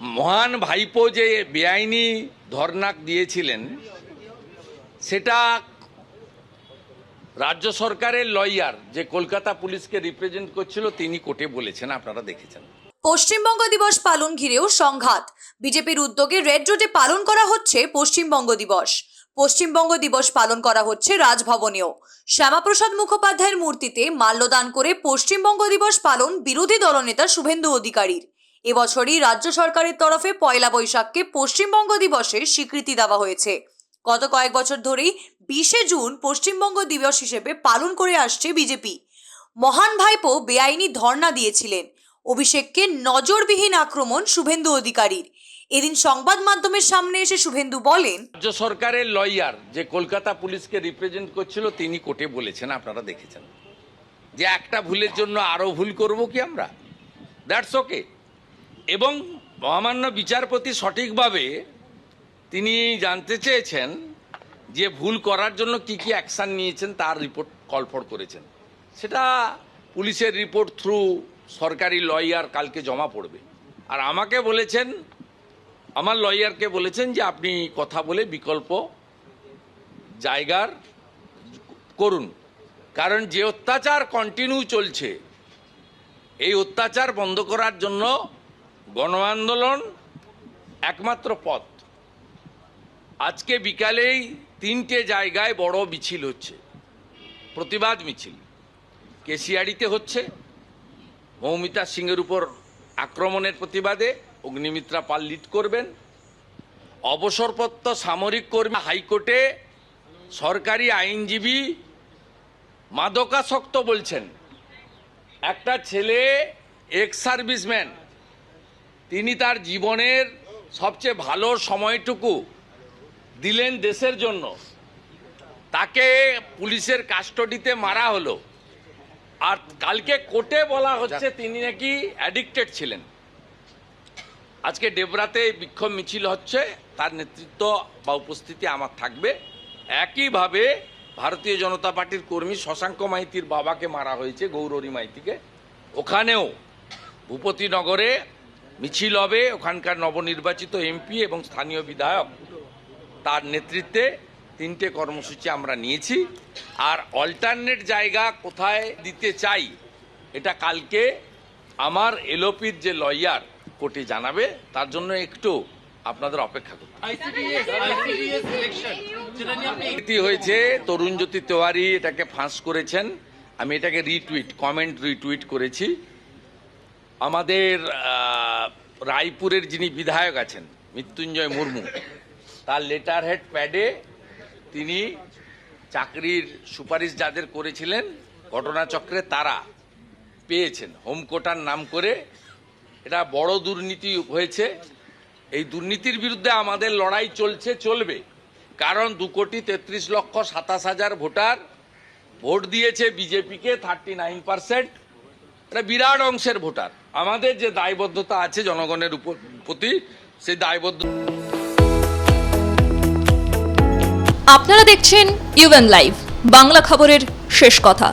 মহান ভাইপো যে বেআইনি ধর্নাক দিয়েছিলেন, সেটা রাজ্য সরকারের লয়ার যে কলকাতা পুলিশকে রিপ্রেজেন্ট করছিল, তিনি কোর্টে বলেছেন, আপনারা দেখেছেন। পশ্চিমবঙ্গ দিবস পালন ঘিরেও সংঘাত। বিজেপির উদ্যোগে রেড রোডে পালন করা হচ্ছে পশ্চিমবঙ্গ দিবস। পশ্চিমবঙ্গ দিবস পালন করা হচ্ছে রাজভবনেও। শ্যামাপ্রসাদ মুখোপাধ্যায়ের মূর্তিতে মাল্যদান করে পশ্চিমবঙ্গ দিবস পালন বিরোধী দলনেতা শুভেন্দু অধিকারীর। এবছরই রাজ্য সরকারের তরফে পয়লা বৈশাখকে পশ্চিমবঙ্গ দিবসের স্বীকৃতি দেওয়া হয়েছে। গত কয়েক বছর ধরেই বিশে জুন পশ্চিমবঙ্গ দিবস হিসেবে পালন করে আসছে বিজেপি। মহান ভাইপো বেআইনি ধর্ণা দিয়েছিলেন। অভিষেককে নজরবিহীন আক্রমণ শুভেন্দু অধিকারীর। এদিন সংবাদ মাধ্যমের সামনে এসে শুভেন্দু বলেন, রাজ্য সরকারের লয়ার যে কলকাতা পুলিশকে রিপ্রেজেন্ট করছিল, তিনি কোর্টে বলেছেন, আপনারা দেখেছেন। যে একটা ভুলের জন্য আরও ভুল করব কি আমরা? দ্যাটস ওকে এবং মহামান্য বিচারপতি সঠিকভাবে তিনি জানতে চেয়েছেন যে ভুল করার জন্য কি কি অ্যাকশান নিয়েছেন, তার রিপোর্ট কলফর করেছেন। সেটা পুলিশের রিপোর্ট থ্রু সরকারি লয়ার কালকে জমা পড়বে। আর আমাকে বলেছেন, আমার লয়ারকে বলেছেন যে আপনি কথা বলে বিকল্প জায়গার করুন। কারণ যে অত্যাচার কন্টিনিউ চলছে, এই অত্যাচার বন্ধ করার জন্য গণ আন্দোলন একমাত্র পথ। আজকে বিকালেই তিনটে জায়গায় বড় মিছিল হচ্ছে। প্রতিবাদ মিছিল। কেশিয়াড়িতে হচ্ছে। মৌমিতা সিংয়ের উপর আক্রমণের প্রতিবাদে অগ্নিমিত্রা পাল করবেন। অবসরপ্রাপ্ত সামরিক কর্মী হাইকোর্টে সরকারি আইনজীবী মাদকাসক্ত বলছেন, একটা ছেলে এক্স সার্ভিসম্যান তিনি তার জীবনের সবচেয়ে ভালো সময়টুকু দিলেন দেশের জন্য। তাকে পুলিশের কাস্টডিতে মারা হলো। আর কালকে কোর্টে বলা হচ্ছে তিনি নাকি অ্যাডিক্টেড ছিলেন। আজকে ডেবরাতে বিক্ষোভ মিছিল হচ্ছে তার নেতৃত্ব বা উপস্থিতি আমার থাকবে। একইভাবে ভারতীয় জনতা পার্টির কর্মী শশাঙ্ক মাইতির বাবাকে মারা হয়েছে গৌরী মাইতিকে। ওখানেও ভূপতিনগরে মিছিল হবে ওখানকার নবনির্বাচিত এমপি এবং স্থানীয় বিধায়ক তার নেতৃত্বে তিনটে কর্মসূচি আমরা নিয়েছি। আর অল্টারনেট জায়গা কোথায় দিতে চাই এটা কালকে আমার এলোপির যে লয়ার কোর্টে জানাবে তার জন্য একটু আপনাদের অপেক্ষা করতে হয়েছে তরুণ জ্যোতি তেওয়ারি এটাকে ফাঁস করেছেন। আমি এটাকে রিটুইট কমেন্ট রিটুইট করেছি। আমাদের রায়পুরের যিনি বিধায়ক আছেন, মৃত্যুঞ্জয় মুর্মু, তার লেটার হেড প্যাডে তিনি চাকরির সুপারিশ যাদের করেছিলেন, ঘটনাচক্রে তারা পেয়েছেন। হোম কোটার নাম করে এটা বড় দুর্নীতি হয়েছে। এই দুর্নীতির বিরুদ্ধে আমাদের লড়াই চলছে, চলবে। কারণ দু কোটি তেত্রিশ লক্ষ সাতাশ হাজার ভোটার ভোট দিয়েছে বিজেপিকে থার্টি নাইন পার্সেন্ট এটা বিরাট অংশের ভোটার। আমাদের যে দায়বদ্ধতা আছে জনগণের উপর প্রতি, সেই দায়বদ্ধ আপনারা দেখছেন ইউএন লাইভ বাংলা খবরের শেষ কথা।